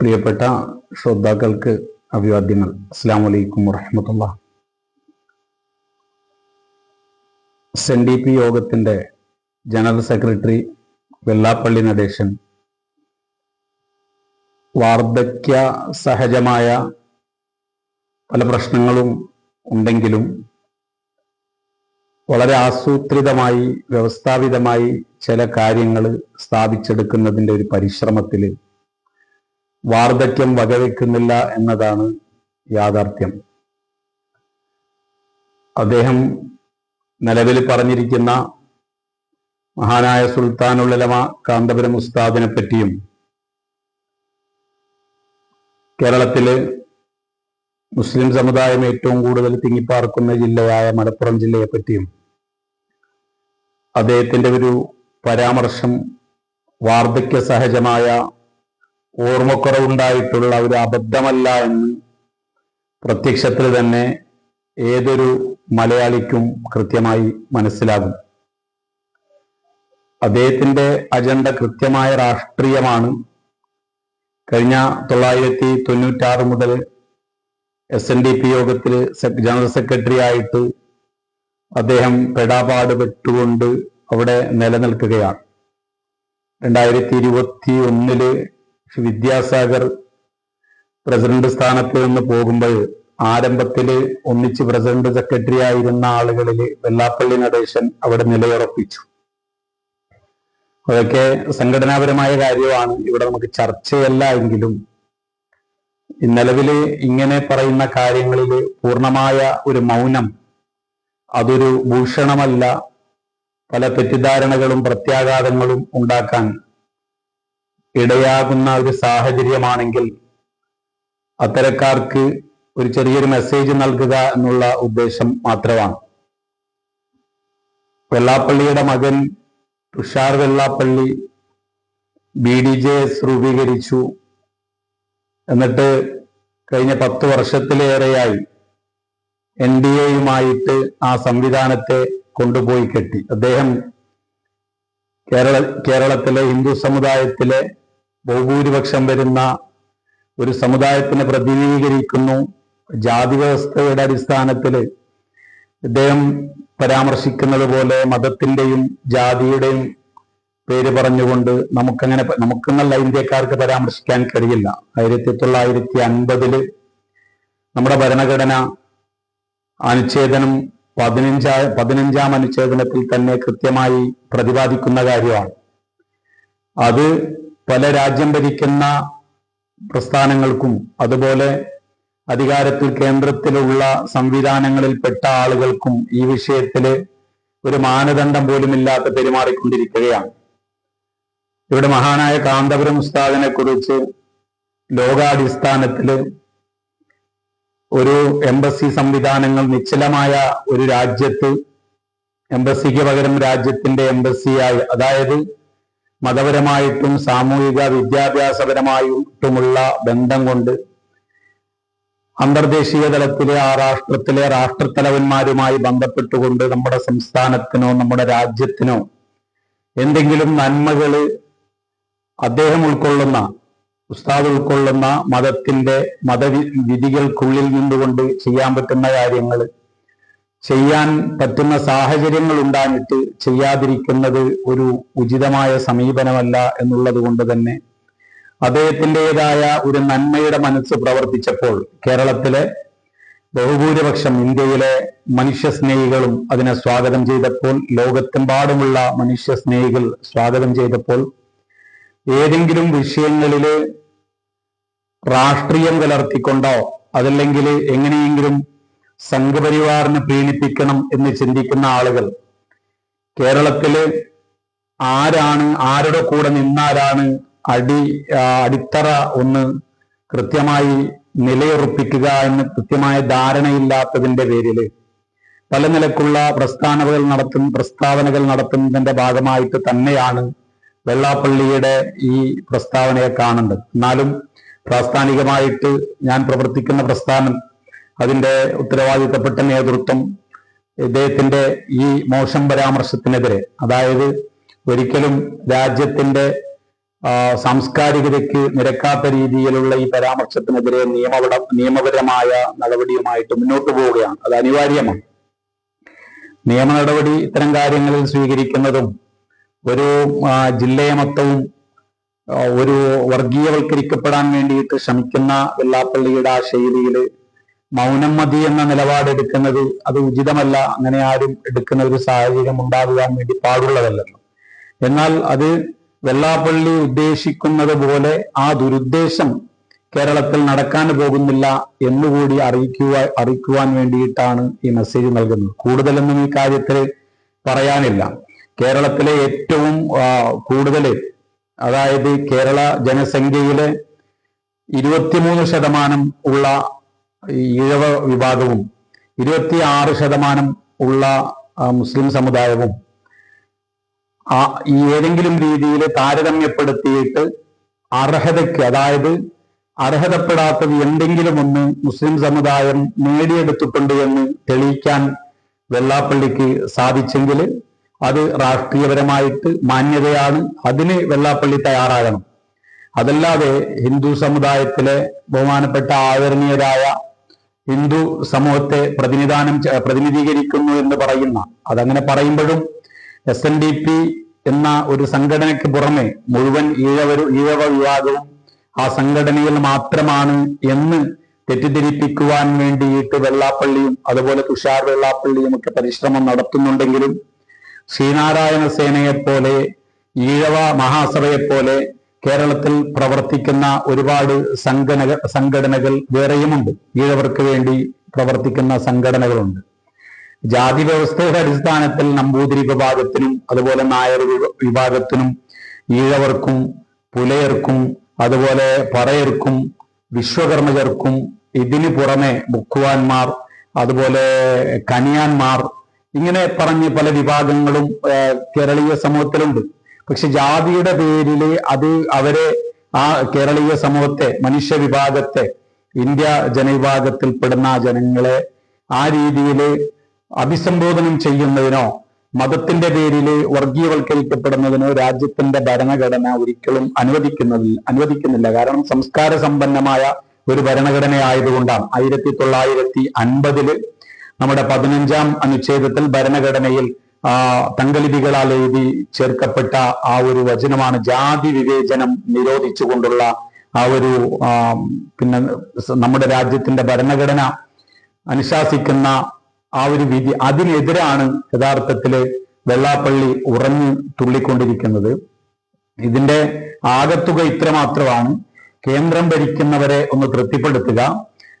പ്രിയപ്പെട്ട ശ്രോതാക്കൾക്ക് അഭിവാദ്യങ്ങൾ. അസ്സാം വലൈക്കും വറഹമത്തുള്ള എസ് ഡി പി യോഗത്തിന്റെ ജനറൽ സെക്രട്ടറി വെള്ളാപ്പള്ളി നടേശൻ വാർദ്ധക്യ സഹജമായ പല പ്രശ്നങ്ങളും ഉണ്ടെങ്കിലും വളരെ ആസൂത്രിതമായി വ്യവസ്ഥാപിതമായി ചില കാര്യങ്ങൾ സ്ഥാപിച്ചെടുക്കുന്നതിന്റെ ഒരു പരിശ്രമത്തിൽ വാർദ്ധക്യം വകവെക്കുന്നില്ല എന്നതാണ് യാഥാർത്ഥ്യം. അദ്ദേഹം നിലവിൽ പറഞ്ഞിരിക്കുന്ന മഹാനായ സുൽത്താനുള്ളലമ കാന്തപുരം ഉസ്താദിനെ പറ്റിയും കേരളത്തിൽ മുസ്ലിം സമുദായം ഏറ്റവും കൂടുതൽ തിങ്ങിപ്പാർക്കുന്ന ജില്ലയായ മലപ്പുറം ജില്ലയെ പറ്റിയും അദ്ദേഹത്തിന്റെ ഒരു പരാമർശം വാർദ്ധക്യ സഹജമായ ഓർമ്മക്കുറവുണ്ടായിട്ടുള്ള ഒരു അബദ്ധമല്ല എന്ന് പ്രത്യക്ഷത്തിൽ തന്നെ ഏതൊരു മലയാളിക്കും കൃത്യമായി മനസ്സിലാകും. അദ്ദേഹത്തിന്റെ അജണ്ട കൃത്യമായ രാഷ്ട്രീയമാണ്. കഴിഞ്ഞ തൊള്ളായിരത്തി തൊണ്ണൂറ്റാറ് മുതൽ എസ് എൻ ഡി പി യോഗത്തിൽ ജനറൽ സെക്രട്ടറി ആയിട്ട് അദ്ദേഹം പെടാപാട് പെട്ടുകൊണ്ട് അവിടെ നിലനിൽക്കുകയാണ്. രണ്ടായിരത്തി ഇരുപത്തി ഒന്നിൽ വിദ്യാസാഗർ പ്രസിഡന്റ് സ്ഥാനത്ത് നിന്ന് പോകുമ്പോൾ ആരംഭത്തിൽ ഒന്നിച്ച് പ്രസിഡന്റ് സെക്രട്ടറി ആയിരുന്ന ആളുകളിൽ വെള്ളാപ്പള്ളി നടേശൻ അവിടെ നിലയുറപ്പിച്ചു. അതൊക്കെ സംഘടനാപരമായ കാര്യമാണ്. ഇവിടെ നമുക്ക് ചർച്ചയല്ല എങ്കിലും നിലവിൽ ഇങ്ങനെ പറയുന്ന കാര്യങ്ങളിൽ പൂർണമായ ഒരു മൗനം അതൊരു ഭൂഷണമല്ല. പല തെറ്റിദ്ധാരണകളും പ്രത്യാഘാതങ്ങളും ഉണ്ടാക്കാൻ ഇടയാകുന്ന ഒരു സാഹചര്യമാണെങ്കിൽ അത്തരക്കാർക്ക് ഒരു ചെറിയൊരു മെസ്സേജ് നൽകുക എന്നുള്ള ഉദ്ദേശം മാത്രമാണ്. വെള്ളാപ്പള്ളിയുടെ മകൻ Thushar Vellappally B D J S രൂപീകരിച്ചു. എന്നിട്ട് കഴിഞ്ഞ പത്ത് വർഷത്തിലേറെയായി എൻ ഡി എയുമായിട്ട് ആ സംവിധാനത്തെ കൊണ്ടുപോയി കെട്ടി. അദ്ദേഹം കേരള കേരളത്തിലെ ഹിന്ദു സമുദായത്തിലെ ബഹുഭൂരിപക്ഷം വരുന്ന ഒരു സമുദായത്തിനെ പ്രതിനിധീകരിക്കുന്നു. ജാതി വ്യവസ്ഥയുടെ അടിസ്ഥാനത്തിൽ ഇദ്ദേഹം പരാമർശിക്കുന്നത് പോലെ മതത്തിന്റെയും ജാതിയുടെയും പേര് പറഞ്ഞുകൊണ്ട് നമുക്കങ്ങനെ നമുക്കെന്നല്ല ഇന്ത്യക്കാർക്ക് പരാമർശിക്കാൻ കഴിയില്ല. ആയിരത്തി തൊള്ളായിരത്തി അൻപതിൽ നമ്മുടെ ഭരണഘടന അനുച്ഛേദനം പതിനഞ്ചാ പതിനഞ്ചാം അനുച്ഛേദനത്തിൽ തന്നെ കൃത്യമായി പ്രതിപാദിക്കുന്ന കാര്യമാണ്. അത് പല രാജ്യം ഭരിക്കുന്ന പ്രസ്ഥാനങ്ങൾക്കും അതുപോലെ അധികാരത്തിൽ കേന്ദ്രത്തിലുള്ള സംവിധാനങ്ങളിൽപ്പെട്ട ആളുകൾക്കും ഈ വിഷയത്തിൽ ഒരു മാനദണ്ഡം പോലുമില്ലാത്ത പെരുമാറിക്കൊണ്ടിരിക്കുകയാണ്. ഇവിടെ മഹാനായ കാന്തപുരം ഉസ്താദിനെ കുറിച്ച് ലോകാടിസ്ഥാനത്തിൽ ഒരു എംബസി സംവിധാനങ്ങൾ നിശ്ചലമായ ഒരു രാജ്യത്ത് എംബസിക്ക് പകരം രാജ്യത്തിന്റെ എംബസിയായി അതായത് മതപരമായിട്ടും സാമൂഹിക വിദ്യാഭ്യാസപരമായിട്ടുമുള്ള ബന്ധം കൊണ്ട് അന്തർദേശീയ തലത്തിലെ ആ രാഷ്ട്രത്തിലെ രാഷ്ട്രത്തലവന്മാരുമായി ബന്ധപ്പെട്ടുകൊണ്ട് നമ്മുടെ സംസ്ഥാനത്തിനോ നമ്മുടെ രാജ്യത്തിനോ എന്തെങ്കിലും നന്മകൾ അദ്ദേഹം ഉൾക്കൊള്ളുന്ന ഉസ്താദ് ഉൾക്കൊള്ളുന്ന മതത്തിന്റെ മതവിധികൾക്കുള്ളിൽ നിന്നുകൊണ്ട് ചെയ്യാൻ പറ്റുന്ന കാര്യങ്ങൾ ചെയ്യാൻ പറ്റുന്ന സാഹചര്യങ്ങൾ ഉണ്ടായിട്ട് ചെയ്യാതിരിക്കുന്നത് ഒരു ഉചിതമായ സമീപനമല്ല എന്നുള്ളത് കൊണ്ട് തന്നെ അദ്ദേഹത്തിന്റെതായ ഒരു നന്മയുടെ മനസ്സ് പ്രവർത്തിച്ചപ്പോൾ കേരളത്തിലെ ബഹുഭൂരിപക്ഷം ഇന്ത്യയിലെ മനുഷ്യസ്നേഹികളും അതിനെ സ്വാഗതം ചെയ്തപ്പോൾ ലോകത്തെമ്പാടുമുള്ള മനുഷ്യസ്നേഹികൾ സ്വാഗതം ചെയ്തപ്പോൾ ഏതെങ്കിലും വിഷയങ്ങളിൽ രാഷ്ട്രീയം കലർത്തിക്കൊണ്ടോ അതല്ലെങ്കിൽ എങ്ങനെയെങ്കിലും സംഘപരിവാറിനെ പ്രീണിപ്പിക്കണം എന്ന് ചിന്തിക്കുന്ന ആളുകൾ കേരളത്തിൽ ആരാണ് ആരുടെ കൂടെ നിന്നാരാണ് അടി അടിത്തറ ഒന്ന് കൃത്യമായി നിലയുറപ്പിക്കുക എന്ന് കൃത്യമായ ധാരണയില്ലാത്തതിന്റെ പേരിൽ പല നിലക്കുള്ള പ്രസ്ഥാനകൾ നടത്തുന്ന പ്രസ്താവനകൾ നടത്തുന്നതിന്റെ ഭാഗമായിട്ട് തന്നെയാണ് വെള്ളാപ്പള്ളിയുടെ ഈ പ്രസ്താവനയെ കാണുന്നത്. എന്നാലും പ്രാസ്ഥാനികമായിട്ട് ഞാൻ പ്രവർത്തിക്കുന്ന പ്രസ്ഥാനം അതിന്റെ ഉത്തരവാദിത്തപ്പെട്ട നേതൃത്വം ഇദ്ദേഹത്തിന്റെ ഈ മോശം പരാമർശത്തിനെതിരെ അതായത് ഒരിക്കലും രാജ്യത്തിന്റെ സാംസ്കാരികതയ്ക്ക് നിരക്കാത്ത രീതിയിലുള്ള ഈ പരാമർശത്തിനെതിരെ നിയമപര നിയമപരമായ നടപടിയുമായിട്ട് മുന്നോട്ട് പോവുകയാണ്. അത് അനിവാര്യമാണ്. നിയമ നടപടി ഇത്തരം കാര്യങ്ങളിൽ സ്വീകരിക്കുന്നതും ഒരു ജില്ലയെ മൊത്തവും ഒരു വർഗീയവൽക്കരിക്കപ്പെടാൻ വേണ്ടിയിട്ട് ശ്രമിക്കുന്ന വെള്ളാപ്പള്ളിയുടെ ആ ശൈലിയിൽ മൗനം മതി എന്ന നിലപാട് എടുക്കുന്നത് അത് ഉചിതമല്ല. അങ്ങനെ ആരും എടുക്കുന്ന ഒരു സാഹചര്യം ഉണ്ടാകുവാൻ വേണ്ടി പാടുള്ളതല്ലല്ലോ. എന്നാൽ അത് വെള്ളാപ്പള്ളി ഉദ്ദേശിക്കുന്നത് പോലെ ആ ദുരുദ്ദേശം കേരളത്തിൽ നടക്കാൻ പോകുന്നില്ല എന്നുകൂടി അറിയിക്കുക അറിയിക്കുവാൻ വേണ്ടിയിട്ടാണ് ഈ മെസ്സേജ് നൽകുന്നത്. കൂടുതലൊന്നും ഈ കാര്യത്തിൽ പറയാനില്ല. കേരളത്തിലെ ഏറ്റവും കൂടുതൽ അതായത് കേരള ജനസംഖ്യയിലെ ഇരുപത്തിമൂന്ന് ശതമാനം ഉള്ള ഈഴവ വിഭാഗവും ഇരുപത്തിയാറ് ശതമാനം ഉള്ള മുസ്ലിം സമുദായവും ആ ഈ ഏതെങ്കിലും രീതിയിൽ താരതമ്യപ്പെടുത്തിയിട്ട് അർഹതയ്ക്ക് അതായത് അർഹതപ്പെടാത്തത് എന്തെങ്കിലും ഒന്ന് മുസ്ലിം സമുദായം നേടിയെടുത്തിട്ടുണ്ട് എന്ന് തെളിയിക്കാൻ വെള്ളാപ്പള്ളിക്ക് സാധിച്ചെങ്കിൽ അത് രാഷ്ട്രീയപരമായിട്ട് മാന്യതയാണ്. അതിന് വെള്ളാപ്പള്ളി തയ്യാറാകണം. അതല്ലാതെ ഹിന്ദു സമുദായത്തിലെ ബഹുമാനപ്പെട്ട ആദരണീയരായ ഹിന്ദു സമൂഹത്തെ പ്രതിനിധാനം പ്രതിനിധീകരിക്കുന്നു എന്ന് പറയുന്ന അതങ്ങനെ പറയുമ്പോഴും എസ് എൻ ഡി പി എന്ന ഒരു സംഘടനയ്ക്ക് പുറമെ മുഴുവൻ ഈഴവരു ഈഴവ വിഭാഗവും ആ സംഘടനയിൽ മാത്രമാണ് എന്ന് തെറ്റിദ്ധരിപ്പിക്കുവാൻ വേണ്ടിയിട്ട് വെള്ളാപ്പള്ളിയും അതുപോലെ തുഷാർ വെള്ളാപ്പള്ളിയും ഒക്കെ പരിശ്രമം നടത്തുന്നുണ്ടെങ്കിലും ശ്രീനാരായണ സേനയെപ്പോലെ പോലെ ഈഴവ മഹാസഭയെ പോലെ കേരളത്തിൽ പ്രവർത്തിക്കുന്ന ഒരുപാട് സംഘടന സംഘടനകൾ വേറെയുമുണ്ട്. ഈഴവർക്ക് വേണ്ടി പ്രവർത്തിക്കുന്ന സംഘടനകളുണ്ട്. ജാതി വ്യവസ്ഥയുടെ അടിസ്ഥാനത്തിൽ നമ്പൂതിരി വിഭാഗത്തിനും അതുപോലെ നായർ വിഭാഗത്തിനും ഈഴവർക്കും പുലയർക്കും അതുപോലെ പറയർക്കും വിശ്വകർമ്മജർക്കും ഇതിനു പുറമെ ബുക്കുവാന്മാർ അതുപോലെ കനിയാന്മാർ ഇങ്ങനെ പറഞ്ഞ് പല വിഭാഗങ്ങളും കേരളീയ സമൂഹത്തിലുണ്ട്. പക്ഷെ ജാതിയുടെ പേരിൽ അത് അവരെ ആ കേരളീയ സമൂഹത്തെ മനുഷ്യ വിഭാഗത്തെ ഇന്ത്യ ജനവിഭാഗത്തിൽപ്പെടുന്ന ജനങ്ങളെ ആ രീതിയിൽ അഭിസംബോധനം ചെയ്യുന്നതിനോ മതത്തിന്റെ പേരിൽ വർഗീയവൽക്കരിക്കപ്പെടുന്നതിനോ രാജ്യത്തിന്റെ ഭരണഘടന ഒരിക്കലും അനുവദിക്കുന്നതിൽ അനുവദിക്കുന്നില്ല. കാരണം സംസ്കാര സമ്പന്നമായ ഒരു ഭരണഘടന ആയതുകൊണ്ടാണ്. ആയിരത്തി തൊള്ളായിരത്തി അൻപതിൽ നമ്മുടെ പതിനഞ്ചാം അനുച്ഛേദത്തിൽ ഭരണഘടനയിൽ ആ തങ്കലിപികളാൽ എഴുതി ചേർക്കപ്പെട്ട ആ ഒരു വചനമാണ് ജാതി വിവേചനം നിരോധിച്ചുകൊണ്ടുള്ള ആ ഒരു പിന്നെ നമ്മുടെ രാജ്യത്തിന്റെ ഭരണഘടന അനുശാസിക്കുന്ന ആ ഒരു വിധി അതിനെതിരാണ് യഥാർത്ഥത്തിൽ വെള്ളാപ്പള്ളി ഉറഞ്ഞു തുള്ളിക്കൊണ്ടിരിക്കുന്നത്. ഇതിന്റെ ആകത്തുക ഇത്ര മാത്രമാണ് കേന്ദ്രം ഭരിക്കുന്നവരെ ഒന്ന് തൃപ്തിപ്പെടുത്തുക.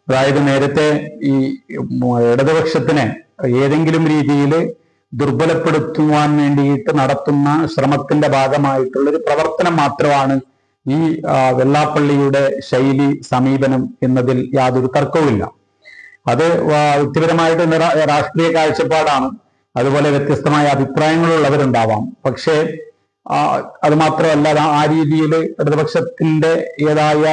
അതായത് നേരത്തെ ഈ ഇടതുപക്ഷത്തിന് ഏതെങ്കിലും രീതിയിൽ ദുർബലപ്പെടുത്തുവാൻ വേണ്ടിയിട്ട് നടത്തുന്ന ശ്രമത്തിന്റെ ഭാഗമായിട്ടുള്ള ഒരു പ്രവർത്തനം മാത്രമാണ് ഈ വെള്ളാപ്പള്ളിയുടെ ശൈലി സമീപനം എന്നതിൽ യാതൊരു തർക്കവുമില്ല. അത് വ്യക്തിപരമായിട്ട് രാഷ്ട്രീയ കാഴ്ചപ്പാടാണ്. അതുപോലെ വ്യത്യസ്തമായ അഭിപ്രായങ്ങളുള്ളവരുണ്ടാവാം. പക്ഷേ അത് മാത്രമല്ല ആ രീതിയിൽ ഇടതുപക്ഷത്തിന്റെ ഏതായ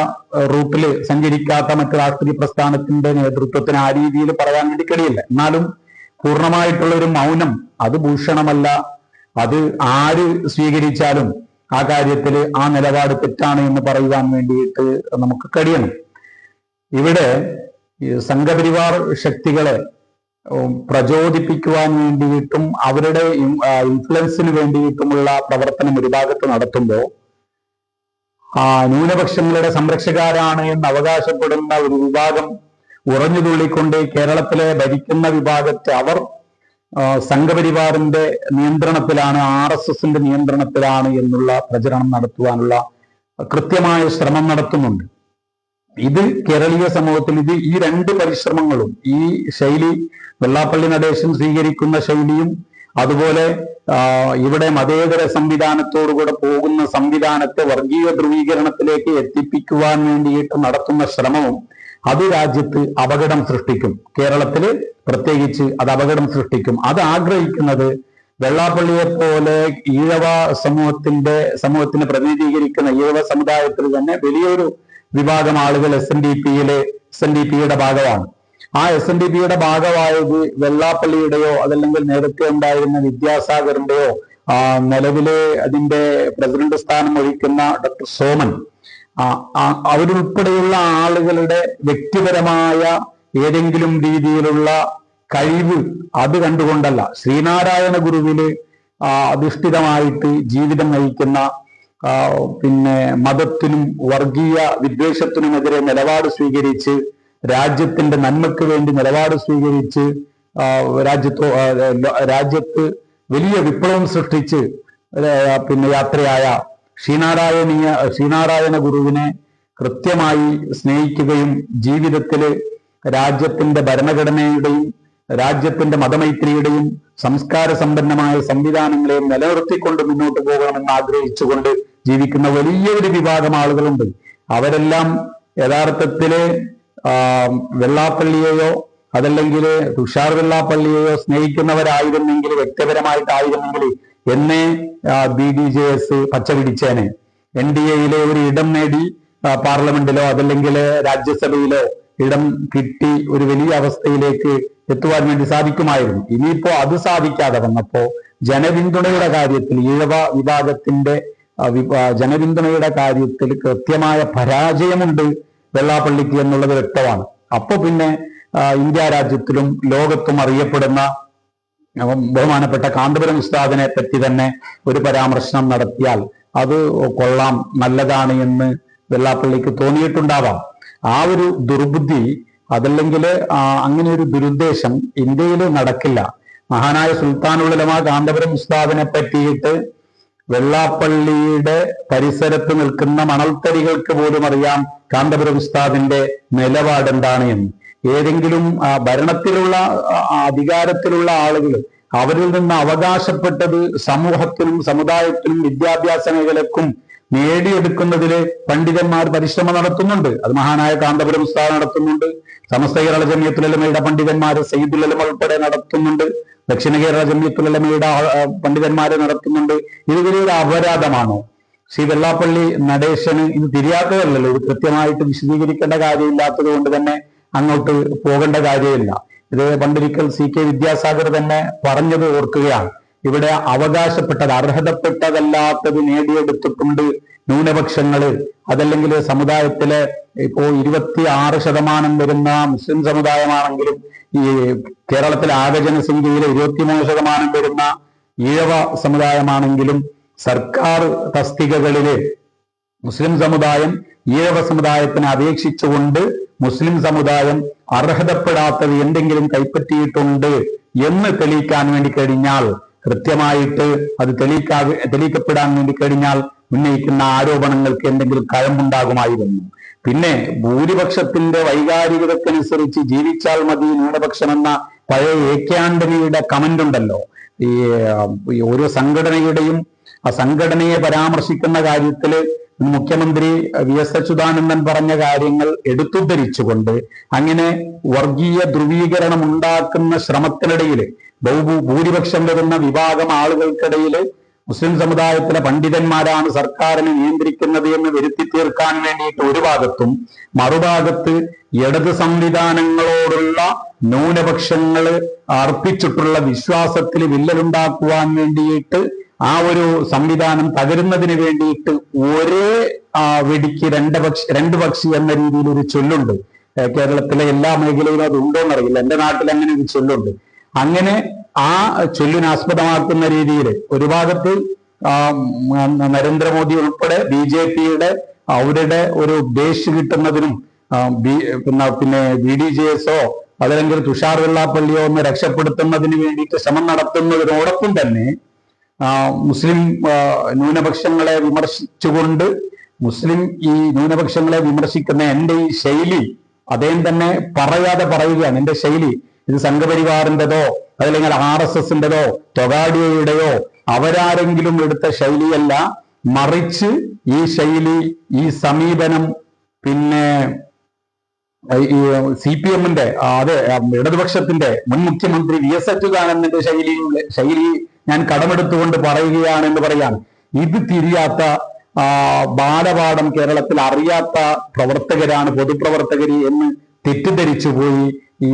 റൂട്ടിൽ സഞ്ചരിക്കാത്ത മറ്റു രാഷ്ട്രീയ പ്രസ്ഥാനത്തിന്റെ നേതൃത്വത്തിന് ആ രീതിയിൽ പറയാൻ വേണ്ടി കഴിയില്ല. എന്നാലും പൂർണമായിട്ടുള്ള ഒരു മൗനം. അത് ഭൂഷണമല്ല. അത് ആര് സ്വീകരിച്ചാലും ആ കാര്യത്തിൽ ആ നിലപാട് തെറ്റാണ് എന്ന് പറയുവാൻ വേണ്ടിയിട്ട് നമുക്ക് കഴിയണം. ഇവിടെ സംഘപരിവാർ ശക്തികളെ പ്രചോദിപ്പിക്കുവാൻ വേണ്ടിയിട്ടും അവരുടെ ഇൻഫ്ലുവൻസിന് വേണ്ടിയിട്ടുമുള്ള പ്രവർത്തനം ഒരു ഭാഗത്ത് നടത്തുമ്പോൾ ആ ന്യൂനപക്ഷങ്ങളുടെ സംരക്ഷകാരാണ് എന്ന് അവകാശപ്പെടുന്ന ഒരു വിഭാഗം ഉറഞ്ഞു തുള്ളിക്കൊണ്ട് കേരളത്തിലെ ഭരിക്കുന്ന വിഭാഗത്തെ അവർ സംഘപരിവാറിന്റെ നിയന്ത്രണത്തിലാണ് ആർ എസ് എസിന്റെ നിയന്ത്രണത്തിലാണ് എന്നുള്ള പ്രചരണം നടത്തുവാനുള്ള കൃത്യമായ ശ്രമം നടത്തുന്നുണ്ട്. ഇത് കേരളീയ സമൂഹത്തിൽ ഇത് ഈ രണ്ട് പരിശ്രമങ്ങളും ഈ ശൈലി വെള്ളാപ്പള്ളി നടേശൻ സ്വീകരിക്കുന്ന ശൈലിയും അതുപോലെ ഇവിടെ മതേതര സംവിധാനത്തോടുകൂടെ പോകുന്ന സംവിധാനത്തെ വർഗീയ ധ്രുവീകരണത്തിലേക്ക് എത്തിപ്പിക്കുവാൻ വേണ്ടിയിട്ട് നടത്തുന്ന ശ്രമവും അത് രാജ്യത്ത് അപകടം സൃഷ്ടിക്കും. കേരളത്തിൽ പ്രത്യേകിച്ച് അത് അപകടം സൃഷ്ടിക്കും. അത് ആഗ്രഹിക്കുന്നത് വെള്ളാപ്പള്ളിയെ പോലെ ഈഴവ സമൂഹത്തിന്റെ സമൂഹത്തിനെ പ്രതിനിധീകരിക്കുന്ന ഈഴവ സമുദായത്തിൽ തന്നെ വലിയൊരു വിഭാഗം ആളുകൾ എസ് എൻ ഡി പിയിലെ എസ് എൻ ഡി പിയുടെ ഭാഗമാണ്. ആ എസ് എൻ ഡി പിയുടെ ഭാഗമായത് വെള്ളാപ്പള്ളിയുടെയോ അതല്ലെങ്കിൽ നേരത്തെ ഉണ്ടായിരുന്ന വിദ്യാസാഗറിന്റെയോ നിലവിലെ അതിന്റെ പ്രസിഡന്റ് സ്ഥാനം വഹിക്കുന്ന ഡോക്ടർ സോമൻ. അവരുൾപ്പെടെയുള്ള ആളുകളുടെ വ്യക്തിപരമായ ഏതെങ്കിലും രീതിയിലുള്ള കഴിവ് അത് കണ്ടുകൊണ്ടല്ല. ശ്രീനാരായണ ഗുരുവിൽ ആ, അധിഷ്ഠിതമായിട്ട് ജീവിതം നയിക്കുന്ന പിന്നെ മതത്തിനും വർഗീയ വിദ്വേഷത്തിനുമെതിരെ നിലപാട് സ്വീകരിച്ച് രാജ്യത്തിന്റെ നന്മയ്ക്ക് വേണ്ടി നിലപാട് സ്വീകരിച്ച് രാജ്യത്തോ രാജ്യത്ത് വലിയ വിപ്ലവം സൃഷ്ടിച്ച് പിന്നെ യാത്രയായ ശ്രീനാരായണീയ ശ്രീനാരായണ ഗുരുവിനെ കൃത്യമായി സ്നേഹിക്കുകയും ജീവിതത്തിൽ രാജ്യത്തിന്റെ ഭരണഘടനയുടെയും രാജ്യത്തിന്റെ മതമൈത്രിയുടെയും സംസ്കാര സമ്പന്നമായ സംവിധാനങ്ങളെയും നിലനിർത്തിക്കൊണ്ട് മുന്നോട്ട് പോകണമെന്ന് ആഗ്രഹിച്ചുകൊണ്ട് ജീവിക്കുന്ന വലിയൊരു വിഭാഗം ആളുകളുണ്ട്. അവരെല്ലാം യഥാർത്ഥത്തിൽ വെള്ളാപ്പള്ളിയെയോ അതല്ലെങ്കിൽ തുഷാർ വെള്ളാപ്പള്ളിയെയോ സ്നേഹിക്കുന്നവരായിരുന്നെങ്കിൽ വ്യക്തിപരമായിട്ടായിരുന്നെങ്കിൽ എന്നെ ബി ഡി ജെ എസ് പച്ചപിടിച്ചേനെ. എൻ ഡി എയിലെ ഒരു ഇടം നേടി പാർലമെന്റിലോ അതല്ലെങ്കിൽ രാജ്യസഭയിലോ ഇടം കിട്ടി ഒരു വലിയ അവസ്ഥയിലേക്ക് എത്തുവാൻ വേണ്ടി സാധിക്കുമായിരുന്നു. ഇനിയിപ്പോ അത് സാധിക്കാതെ വന്നപ്പോ ജനപിന്തുണയുടെ കാര്യത്തിൽ ഈഴവ വിഭാഗത്തിന്റെ ജനപിന്തുണയുടെ കാര്യത്തിൽ കൃത്യമായ പരാജയമുണ്ട് വെള്ളാപ്പള്ളിക്ക് എന്നുള്ളത് വ്യക്തമാണ്. അപ്പൊ പിന്നെ ഇന്ത്യ രാജ്യത്തിലും ലോകത്തും അറിയപ്പെടുന്ന ബഹുമാനപ്പെട്ട കാന്തപുരം ഉസ്താദിനെ പറ്റി തന്നെ ഒരു പരാമർശനം നടത്തിയാൽ അത് കൊള്ളാം നല്ലതാണ് എന്ന് വെള്ളാപ്പള്ളിക്ക് തോന്നിയിട്ടുണ്ടാവാം. ആ ഒരു ദുർബുദ്ധി അതല്ലെങ്കിൽ അങ്ങനെ ഒരു ദുരുദ്ദേശം ഇന്ത്യയിൽ നടക്കില്ല. മഹാനായ സുൽത്താനുള്ളലമ കാന്തപുരം ഉസ്താദിനെ പറ്റിയിട്ട് വെള്ളാപ്പള്ളിയുടെ പരിസരത്ത് നിൽക്കുന്ന മണൽത്തരികൾക്ക് പോലും അറിയാം കാന്തപുരം ഉസ്താദിന്റെ നിലപാട് എന്താണ് എന്ന്. ഏതെങ്കിലും ഭരണത്തിലുള്ള അധികാരത്തിലുള്ള ആളുകൾ അവരിൽ നിന്ന് അവകാശപ്പെട്ടത് സമൂഹത്തിനും സമുദായത്തിനും വിദ്യാഭ്യാസ മേഖലക്കും നേടിയെടുക്കുന്നതിൽ പണ്ഡിതന്മാർ പരിശ്രമം നടത്തുന്നുണ്ട്. അത് മഹാനായ കാന്തപുരം ഉസ്താദ് നടത്തുന്നുണ്ട്. സമസ്ത കേരള ജമിയത്തുലമയുടെ പണ്ഡിതന്മാർ സയ്യിദുലമ ഉൾപ്പെടെ നടത്തുന്നുണ്ട്. ദക്ഷിണ കേരള ജമിയത്തുലമയുടെ പണ്ഡിതന്മാരെ നടത്തുന്നുണ്ട്. ഇത് വലിയൊരു അപരാധമാണോ. ശ്രീ വെള്ളാപ്പള്ളി നടേശന് ഇത് തിരിയാത്തതല്ലല്ലോ. ഇത് കൃത്യമായിട്ട് വിശദീകരിക്കേണ്ട കാര്യമില്ലാത്തത് കൊണ്ട് തന്നെ അങ്ങോട്ട് പോകേണ്ട കാര്യമില്ല. ഇത് പണ്ടൊരിക്കൽ സി കെ വിദ്യാസാഗർ തന്നെ പറഞ്ഞത് ഓർക്കുകയാണ്. ഇവിടെ അവകാശപ്പെട്ടത് അർഹതപ്പെട്ടതല്ലാത്തത് നേടിയെടുത്തിട്ടുണ്ട് ന്യൂനപക്ഷങ്ങൾ അതല്ലെങ്കിൽ സമുദായത്തിലെ ഇപ്പോ ഇരുപത്തി ആറ് ശതമാനം വരുന്ന മുസ്ലിം സമുദായമാണെങ്കിലും ഈ കേരളത്തിലെ ആകെ ജനസംഖ്യയിലെ ഇരുപത്തിമൂന്ന് ശതമാനം വരുന്ന ഈഴവ സമുദായമാണെങ്കിലും സർക്കാർ തസ്തികകളിൽ മുസ്ലിം സമുദായം ഈഴവ സമുദായത്തിനെ അപേക്ഷിച്ചുകൊണ്ട് മുസ്ലിം സമുദായം അർഹതപ്പെടാത്തത് എന്തെങ്കിലും കൈപ്പറ്റിയിട്ടുണ്ട് എന്ന് തെളിയിക്കാൻ വേണ്ടി കഴിഞ്ഞാൽ കൃത്യമായിട്ട് അത് തെളിയിക്കാ തെളിയിക്കപ്പെടാൻ വേണ്ടി കഴിഞ്ഞാൽ ഉന്നയിക്കുന്ന ആരോപണങ്ങൾക്ക് എന്തെങ്കിലും കഴമ്പുണ്ടാകുമായിരുന്നു. പിന്നെ ഭൂരിപക്ഷത്തിന്റെ വൈകാരികതക്കനുസരിച്ച് ജീവിച്ചാൽ മതി ന്യൂനപക്ഷം എന്ന പഴയ ആന്റണിയുടെ കമന്റ് ഉണ്ടല്ലോ. ഈ ഓരോ സംഘടനയുടെയും ആ സംഘടനയെ പരാമർശിക്കുന്ന കാര്യത്തിൽ മുഖ്യമന്ത്രി വി എസ് അച്യുതാനന്ദൻ പറഞ്ഞ കാര്യങ്ങൾ എടുത്തുദ്ധരിച്ചുകൊണ്ട് അങ്ങനെ വർഗീയ ധ്രുവീകരണം ഉണ്ടാക്കുന്ന ശ്രമത്തിനിടയിൽ ഭൂരിപക്ഷം വരുന്ന വിഭാഗം ആളുകൾക്കിടയിൽ മുസ്ലിം സമുദായത്തിലെ പണ്ഡിതന്മാരാണ് സർക്കാരിനെ നിയന്ത്രിക്കുന്നത് എന്ന് വരുത്തി തീർക്കാൻ വേണ്ടിയിട്ട് ഒരു ഭാഗത്തും മറുഭാഗത്ത് ഇടത് സംവിധാനങ്ങളോടുള്ള ന്യൂനപക്ഷങ്ങൾ അർപ്പിച്ചിട്ടുള്ള വിശ്വാസത്തിൽ വില്ലലുണ്ടാക്കുവാൻ വേണ്ടിയിട്ട് ആ ഒരു സംവിധാനം തകരുന്നതിന് വേണ്ടിയിട്ട് ഒരേ വെടിക്ക് രണ്ട് പക്ഷി രണ്ട് പക്ഷി എന്ന രീതിയിൽ ഒരു ചൊല്ലുണ്ട്. കേരളത്തിലെ എല്ലാ മേഖലയിലും അത് ഉണ്ടോ എന്നറിയില്ല എന്റെ നാട്ടിൽ അങ്ങനെ ഒരു ചൊല്ലുണ്ട്. അങ്ങനെ ആ ചൊല്ലിനാസ്പദമാക്കുന്ന രീതിയിൽ ഒരു ഭാഗത്ത് നരേന്ദ്രമോദി ഉൾപ്പെടെ ബി ജെ പിയുടെ അവരുടെ ഒരു ബേസ് കിട്ടുന്നതിനും പിന്നെ പിന്നെ ബി ഡി ജെ എസോ അതല്ലെങ്കിൽ തുഷാർ വെള്ളാപ്പള്ളിയോ ഒന്ന് രക്ഷപ്പെടുത്തുന്നതിന് വേണ്ടിയിട്ട് ശ്രമം നടത്തുന്നതിനോടൊപ്പം തന്നെ മുസ്ലിം ന്യൂനപക്ഷങ്ങളെ വിമർശിച്ചുകൊണ്ട് മുസ്ലിം ഈ ന്യൂനപക്ഷങ്ങളെ വിമർശിക്കുന്ന എന്റെ ഈ ശൈലി അദ്ദേഹം തന്നെ പറയാതെ പറയുകയാണ് എന്റെ ശൈലി ഇത് സംഘപരിവാറിന്റെതോ അതല്ലെങ്കിൽ ആർ എസ് എസിന്റെതോ തൊഗാഡിയയുടെയോ അവരാരെങ്കിലും എടുത്ത ശൈലിയല്ല മറിച്ച് ഈ ശൈലി ഈ സമീപനം പിന്നെ സി പി എമ്മിന്റെ അതെ ഇടതുപക്ഷത്തിന്റെ മുൻ മുഖ്യമന്ത്രി വി എസ് അച്യുതാനന്ദന്റെ ശൈലിയിലുള്ള ശൈലി ഞാൻ കടമെടുത്തുകൊണ്ട് പറയുകയാണ് എന്ന് പറയാം ഇത് തിരിയാത്ത ബാലപാഠം കേരളത്തിൽ അറിയാത്ത പ്രവർത്തകരാണ് പൊതുപ്രവർത്തകര് എന്ന് തെറ്റിദ്ധരിച്ചു പോയി ഈ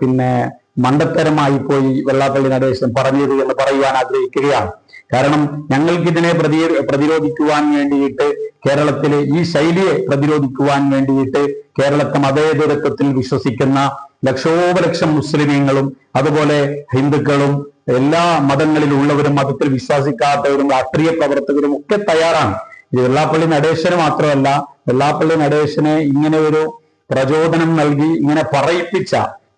പിന്നെ മണ്ടത്തരമായി പോയി വെള്ളാപ്പള്ളി നടേശൻ പറഞ്ഞത് എന്ന് പറയുവാൻ ആഗ്രഹിക്കുകയാണ്. കാരണം ഞങ്ങൾക്ക് ഇതിനെ പ്രതി പ്രതിരോധിക്കുവാൻ വേണ്ടിയിട്ട് കേരളത്തിലെ ഈ ശൈലിയെ പ്രതിരോധിക്കുവാൻ വേണ്ടിയിട്ട് കേരളത്തെ മതേതരത്വത്തിൽ വിശ്വസിക്കുന്ന ലക്ഷോപലക്ഷം മുസ്ലിമീങ്ങളും അതുപോലെ ഹിന്ദുക്കളും എല്ലാ മതങ്ങളിലുള്ളവരും മതത്തിൽ വിശ്വാസിക്കാത്തവരും രാഷ്ട്രീയ പ്രവർത്തകരും ഒക്കെ തയ്യാറാണ്. ഇത് വെള്ളാപ്പള്ളി നടേശന് മാത്രമല്ല വെള്ളാപ്പള്ളി നടേശനെ ഇങ്ങനെ ഒരു പ്രചോദനം നൽകി ഇങ്ങനെ പറയിപ്പിച്ച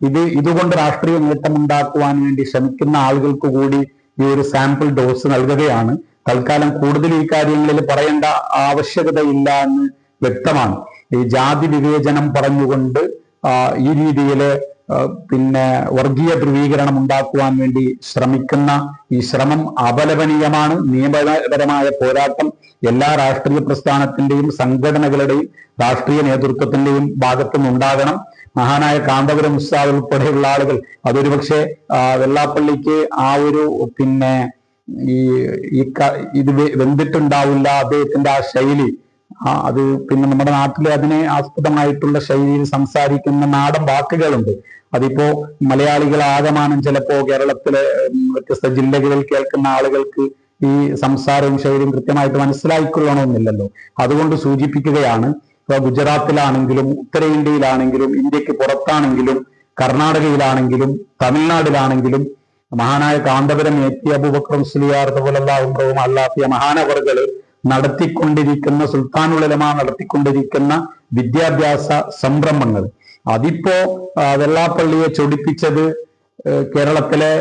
ഇത് ഇതുകൊണ്ട് രാഷ്ട്രീയ നേട്ടമുണ്ടാക്കുവാൻ വേണ്ടി ശ്രമിക്കുന്ന ആളുകൾക്ക് കൂടി ഈ ഒരു സാമ്പിൾ ഡോസ് നൽകുകയാണ്. തൽക്കാലം കൂടുതൽ ഈ കാര്യങ്ങളിൽ പറയേണ്ട ആവശ്യകതയില്ല എന്ന് വ്യക്തമാണ്. ഈ ജാതി വിവേചനം പറഞ്ഞുകൊണ്ട് ഈ രീതിയിൽ ആ, പിന്നെ വർഗീയ ധ്രുവീകരണം ഉണ്ടാക്കുവാൻ വേണ്ടി ശ്രമിക്കുന്ന ഈ ശ്രമം അപലപനീയമാണ്. നിയമപരമായ പോരാട്ടം എല്ലാ രാഷ്ട്രീയ പ്രസ്ഥാനത്തിന്റെയും സംഘടനകളുടെയും രാഷ്ട്രീയ നേതൃത്വത്തിന്റെയും ഭാഗത്തു നിന്നുണ്ടാകണം മഹാനായ കാന്തപുരം ഉസ്താദ് ഉൾപ്പെടെയുള്ള ആളുകൾ അതൊരുപക്ഷെ പക്ഷേ വെള്ളാപ്പള്ളിക്ക് ആ ഒരു പിന്നെ ഈ ഇത് വെന്തിട്ടുണ്ടാവില്ല അദ്ദേഹത്തിന്റെ ആ ശൈലി. ആ അത് പിന്നെ നമ്മുടെ നാട്ടിൽ അതിനെ ആസ്പദമായിട്ടുള്ള ശൈലിയിൽ സംസാരിക്കുന്ന നാടൻ വാക്കുകളുണ്ട്. അതിപ്പോ മലയാളികൾ ആകമാനം ചിലപ്പോ കേരളത്തിലെ വ്യത്യസ്ത ജില്ലകളിൽ കേൾക്കുന്ന ആളുകൾക്ക് ഈ സംസാരവും ശൈലിയും കൃത്യമായിട്ട് മനസ്സിലായിക്കൊള്ളണമെന്നില്ലല്ലോ. അതുകൊണ്ട് സൂചിപ്പിക്കുകയാണ് ഇപ്പൊ ഗുജറാത്തിലാണെങ്കിലും ഉത്തരേന്ത്യയിലാണെങ്കിലും ഇന്ത്യയ്ക്ക് പുറത്താണെങ്കിലും കർണാടകയിലാണെങ്കിലും തമിഴ്നാട്ടിലാണെങ്കിലും മഹാനായ കാന്തപുരം എ പി അബൂബക്കർ മുസ്ലിയാർ അതുപോലുള്ള അള്ളാഫിയ മഹാനവറുകൾ നടത്തിക്കൊണ്ടിരിക്കുന്ന സുൽത്താനുലമ നടത്തിക്കൊണ്ടിരിക്കുന്ന വിദ്യാഭ്യാസ സംരംഭങ്ങൾ. അതിപ്പോ വെള്ളാപ്പള്ളിയെ ചൊടിപ്പിച്ചത് കേരളത്തിലെ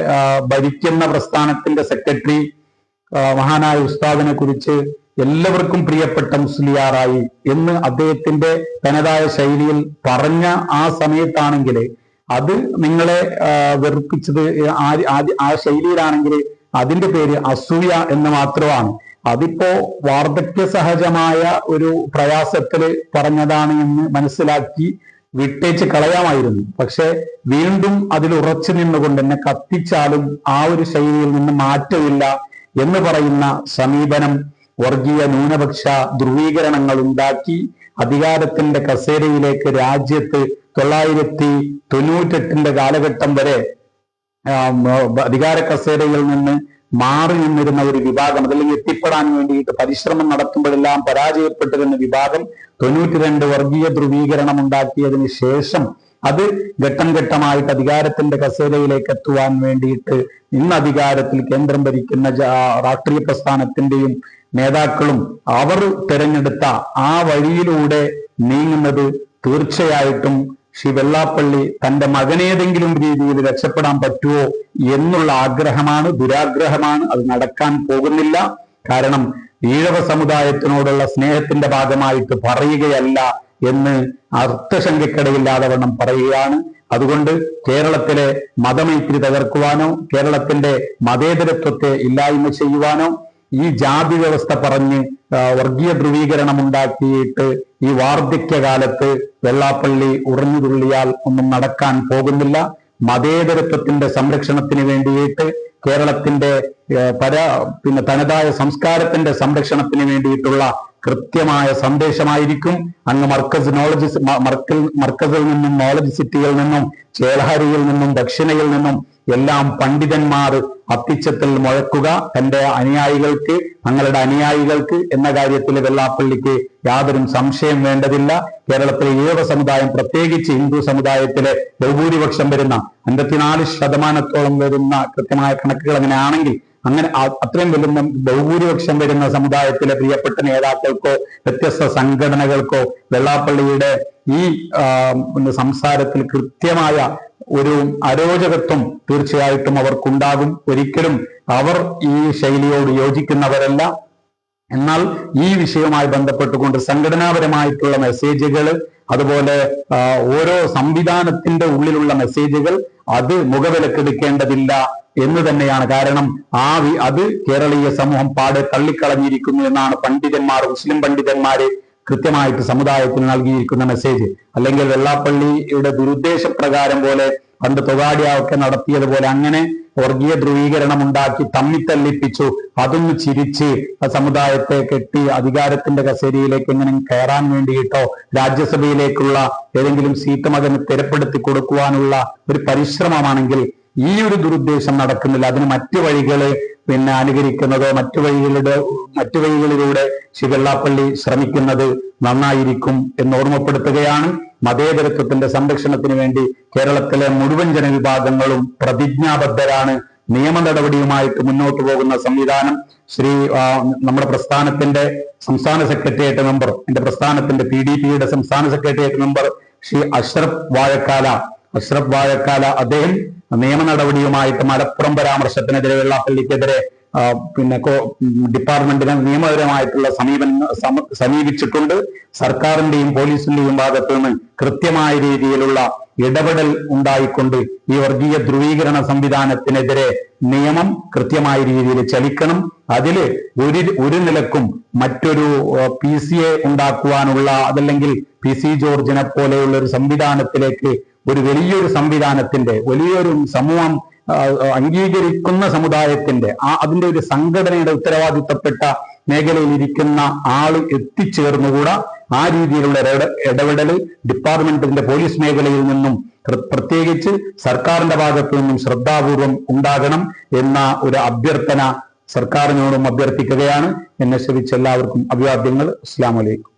ഭരിക്കുന്ന പ്രസ്ഥാനത്തിന്റെ സെക്രട്ടറി മഹാനായ ഉസ്താദിനെ കുറിച്ച് എല്ലാവർക്കും പ്രിയപ്പെട്ട മുസ്ലിയാറായി എന്ന് അദ്ദേഹത്തിന്റെ തനതായ ശൈലിയിൽ പറഞ്ഞ ആ സമയത്താണെങ്കിൽ അത് നിങ്ങളെ വെറുപ്പിച്ചത് ആ ശൈലിയിലാണെങ്കിൽ അതിന്റെ പേര് അസൂയ എന്ന് മാത്രമാണ്. അതിപ്പോ വാർദ്ധക്യ സഹജമായ ഒരു പ്രയാസത്തിൽ പറഞ്ഞതാണ് എന്ന് മനസ്സിലാക്കി വിട്ടേച്ച് കളയാമായിരുന്നു. പക്ഷെ വീണ്ടും അതിൽ ഉറച്ചു നിന്നുകൊണ്ട് എന്നെ കത്തിച്ചാലും ആ ഒരു ശൈലിയിൽ നിന്ന് മാറ്റമില്ല എന്ന് പറയുന്ന സമീപനം വർഗീയ ന്യൂനപക്ഷ ധ്രുവീകരണങ്ങൾ ഉണ്ടാക്കി അധികാരത്തിന്റെ കസേരയിലേക്ക് രാജ്യത്ത് തൊള്ളായിരത്തി തൊണ്ണൂറ്റെട്ടിന്റെ കാലഘട്ടം വരെ അധികാര കസേരയിൽ നിന്ന് മാറി നിന്നിരുന്ന ഒരു വിഭാഗം അതല്ലെങ്കിൽ എത്തിപ്പെടാൻ വേണ്ടിയിട്ട് പരിശ്രമം നടത്തുമ്പോഴെല്ലാം പരാജയപ്പെട്ടിരുന്ന വിഭാഗം തൊണ്ണൂറ്റിരണ്ട് വർഗീയ ധ്രുവീകരണം ഉണ്ടാക്കിയതിന് ശേഷം അത് ഘട്ടം ഘട്ടമായിട്ട് അധികാരത്തിന്റെ കസേരയിലേക്ക് എത്തുവാൻ വേണ്ടിയിട്ട് ഇന്ന് അധികാരത്തിൽ കേന്ദ്രം ഭരിക്കുന്ന രാഷ്ട്രീയ പ്രസ്ഥാനത്തിന്റെയും നേതാക്കളും അവർ തിരഞ്ഞെടുത്ത ആ വഴിയിലൂടെ നീങ്ങുന്നത് തീർച്ചയായിട്ടും ശ്രീ വെള്ളാപ്പള്ളി തന്റെ മകനേതെങ്കിലും രീതിയിൽ രക്ഷപ്പെടാൻ പറ്റുമോ എന്നുള്ള ആഗ്രഹമാണ് ദുരാഗ്രഹമാണ്. അത് നടക്കാൻ പോകുന്നില്ല. കാരണം ഈഴവ സമുദായത്തിനോടുള്ള സ്നേഹത്തിന്റെ ഭാഗമായിട്ട് പറയുകയല്ല എന്ന് അർത്ഥശങ്കയ്ക്കിടയില്ലാതെ വണ്ണം പറയുകയാണ്. അതുകൊണ്ട് കേരളത്തിലെ മതമൈത്രി തകർക്കുവാനോ കേരളത്തിന്റെ മതേതരത്വത്തെ ഇല്ലായ്മ ചെയ്യുവാനോ ഈ ജാതി വ്യവസ്ഥ പറഞ്ഞ് വർഗീയ ധ്രുവീകരണം ഉണ്ടാക്കിയിട്ട് ഈ വാർദ്ധക്യകാലത്ത് വെള്ളാപ്പള്ളി ഉറഞ്ഞു തുള്ളിയാൽ ഒന്നും നടക്കാൻ പോകുന്നില്ല. മതേതരത്വത്തിന്റെ സംരക്ഷണത്തിന് വേണ്ടിയിട്ട് കേരളത്തിന്റെ പര പിന്നെ തനതായ സംസ്കാരത്തിന്റെ സംരക്ഷണത്തിന് വേണ്ടിയിട്ടുള്ള കൃത്യമായ സന്ദേശമായിരിക്കും. അങ്ങ് മർക്കസ് നോളജ് മർക്കസിൽ നിന്നും നോളജ് സിറ്റിയിൽ നിന്നും ചേലഹരിയിൽ നിന്നും ദക്ഷിണയിൽ നിന്നും എല്ലാം പണ്ഡിതന്മാർ അത്തിച്ചത്തിൽ മുഴക്കുക. തന്റെ അനുയായികൾക്ക് തങ്ങളുടെ അനുയായികൾക്ക് എന്ന കാര്യത്തിൽ വെള്ളാപ്പള്ളിക്ക് യാതൊരു സംശയം വേണ്ടതില്ല. കേരളത്തിലെ ഏവ സമുദായം പ്രത്യേകിച്ച് ഹിന്ദു സമുദായത്തിലെ ബഹുഭൂരിപക്ഷം വരുന്ന അൻപത്തിനാല് ശതമാനത്തോളം വരുന്ന കൃത്യമായ കണക്കുകൾ അങ്ങനെ ആണെങ്കിൽ അങ്ങനെ അത്രയും വരുന്ന ബഹുഭൂരിപക്ഷം വരുന്ന സമുദായത്തിലെ പ്രിയപ്പെട്ട നേതാക്കൾക്കോ വ്യത്യസ്ത സംഘടനകൾക്കോ വെള്ളാപ്പള്ളിയുടെ ഈ സംസാരത്തിൽ കൃത്യമായ ഒരു അരോചകത്വം തീർച്ചയായിട്ടും അവർക്കുണ്ടാകും. ഒരിക്കലും അവർ ഈ ശൈലിയോട് യോജിക്കുന്നവരല്ല. എന്നാൽ ഈ വിഷയവുമായി ബന്ധപ്പെട്ടുകൊണ്ട് സംഘടനാപരമായിട്ടുള്ള മെസ്സേജുകൾ അതുപോലെ ഓരോ സംവിധാനത്തിന്റെ ഉള്ളിലുള്ള മെസ്സേജുകൾ അത് മുഖവിലക്കെടുക്കേണ്ടതില്ല എന്ന് തന്നെയാണ് കാരണം ആ അത് കേരളീയ സമൂഹം പാടെ തള്ളിക്കളഞ്ഞിരിക്കുന്നു എന്നാണ് പണ്ഡിതന്മാർ മുസ്ലിം പണ്ഡിതന്മാര് കൃത്യമായിട്ട് സമുദായത്തിന് നൽകിയിരിക്കുന്ന മെസ്സേജ് അല്ലെങ്കിൽ വെള്ളാപ്പള്ളിയുടെ ദുരുദ്ദേശപ്രകാരം പോലെ പണ്ട് തൊഗാഡിയൊക്കെ നടത്തിയതുപോലെ അങ്ങനെ വർഗീയ ധ്രുവീകരണം ഉണ്ടാക്കി തമ്മിത്തല്ലിപ്പിച്ചു. അതൊന്ന് ചിരിച്ച് സമുദായത്തെ കെട്ടി അധികാരത്തിന്റെ കസേരിയിലേക്ക് എങ്ങനെ കയറാൻ വേണ്ടിയിട്ടോ രാജ്യസഭയിലേക്കുള്ള ഏതെങ്കിലും സീറ്റ് മകന് സ്ഥിരപ്പെടുത്തി കൊടുക്കുവാനുള്ള ഒരു പരിശ്രമമാണെങ്കിൽ ഈ ഒരു ദുരുദ്ദേശം നടക്കുന്നില്ല. അതിന് മറ്റു വഴികൾ പിന്നെ അനുകരിക്കുന്നതോ മറ്റു വഴികളുടെ മറ്റു വഴികളിലൂടെ ശിവള്ളാപ്പള്ളി ശ്രമിക്കുന്നത് നന്നായിരിക്കും എന്ന് ഓർമ്മപ്പെടുത്തുകയാണ്. മതേതരത്വത്തിന്റെ സംരക്ഷണത്തിന് വേണ്ടി കേരളത്തിലെ മുഴുവൻ ജനവിഭാഗങ്ങളും പ്രതിജ്ഞാബദ്ധരാണ്. നിയമ നടപടിയുമായിട്ട് മുന്നോട്ട് പോകുന്ന സംവിധാനം ശ്രീ നമ്മുടെ പ്രസ്ഥാനത്തിന്റെ സംസ്ഥാന സെക്രട്ടേറിയറ്റ് മെമ്പർ എന്റെ പ്രസ്ഥാനത്തിന്റെ പി ഡി പിയുടെ സംസ്ഥാന സെക്രട്ടേറിയറ്റ് മെമ്പർ ശ്രീ അഷ്റഫ് വാഴക്കാല അഷ്റഫ് വാഴക്കാല അദ്ദേഹം നിയമ നടപടിയുമായിട്ട് മലപ്പുറം പരാമർശത്തിനെതിരെ വെള്ളാപ്പള്ളിക്കെതിരെ പിന്നെ ഡിപ്പാർട്ട്മെന്റിനെ നിയമപരമായിട്ടുള്ള സമീപനം സമീപിച്ചിട്ടുണ്ട്. സർക്കാരിന്റെയും പോലീസിന്റെയും ഭാഗത്തു നിന്ന് കൃത്യമായ രീതിയിലുള്ള ഇടപെടൽ ഉണ്ടായിക്കൊണ്ട് ഈ വർഗീയ ധ്രുവീകരണ സംവിധാനത്തിനെതിരെ നിയമം കൃത്യമായ രീതിയിൽ ചലിക്കണം. അതിൽ ഒരു ഒരു നിലക്കും മറ്റൊരു പി സി എ ഉണ്ടാക്കുവാനുള്ള അതല്ലെങ്കിൽ പി സി ജോർജിനെ പോലെയുള്ള ഒരു സംവിധാനത്തിലേക്ക് ഒരു വലിയൊരു സംവിധാനത്തിന്റെ വലിയൊരു സമൂഹം അംഗീകരിക്കുന്ന സമുദായത്തിന്റെ ആ അതിന്റെ ഒരു സംഘടനയുടെ ഉത്തരവാദിത്തപ്പെട്ട മേഖലയിൽ ഇരിക്കുന്ന ആൾ എത്തിച്ചേർന്നുകൂടാ ആ രീതിയിലുള്ള ഇട- ഇടപെടൽ ഡിപ്പാർട്ട്മെന്റിന്റെ പോലീസ് മേഖലയിൽ നിന്നും പ്ര- പ്രത്യേകിച്ച് സർക്കാരിന്റെ ഭാഗത്തു നിന്നും ശ്രദ്ധാപൂർവം ഉണ്ടാകണം എന്ന ഒരു അഭ്യർത്ഥന സർക്കാരിനോടും അഭ്യർത്ഥിക്കുകയാണ്. എന്നെ ശ്രമിച്ച എല്ലാവർക്കും അഭിവാദ്യങ്ങൾ. അസ്ലാം വലൈക്കും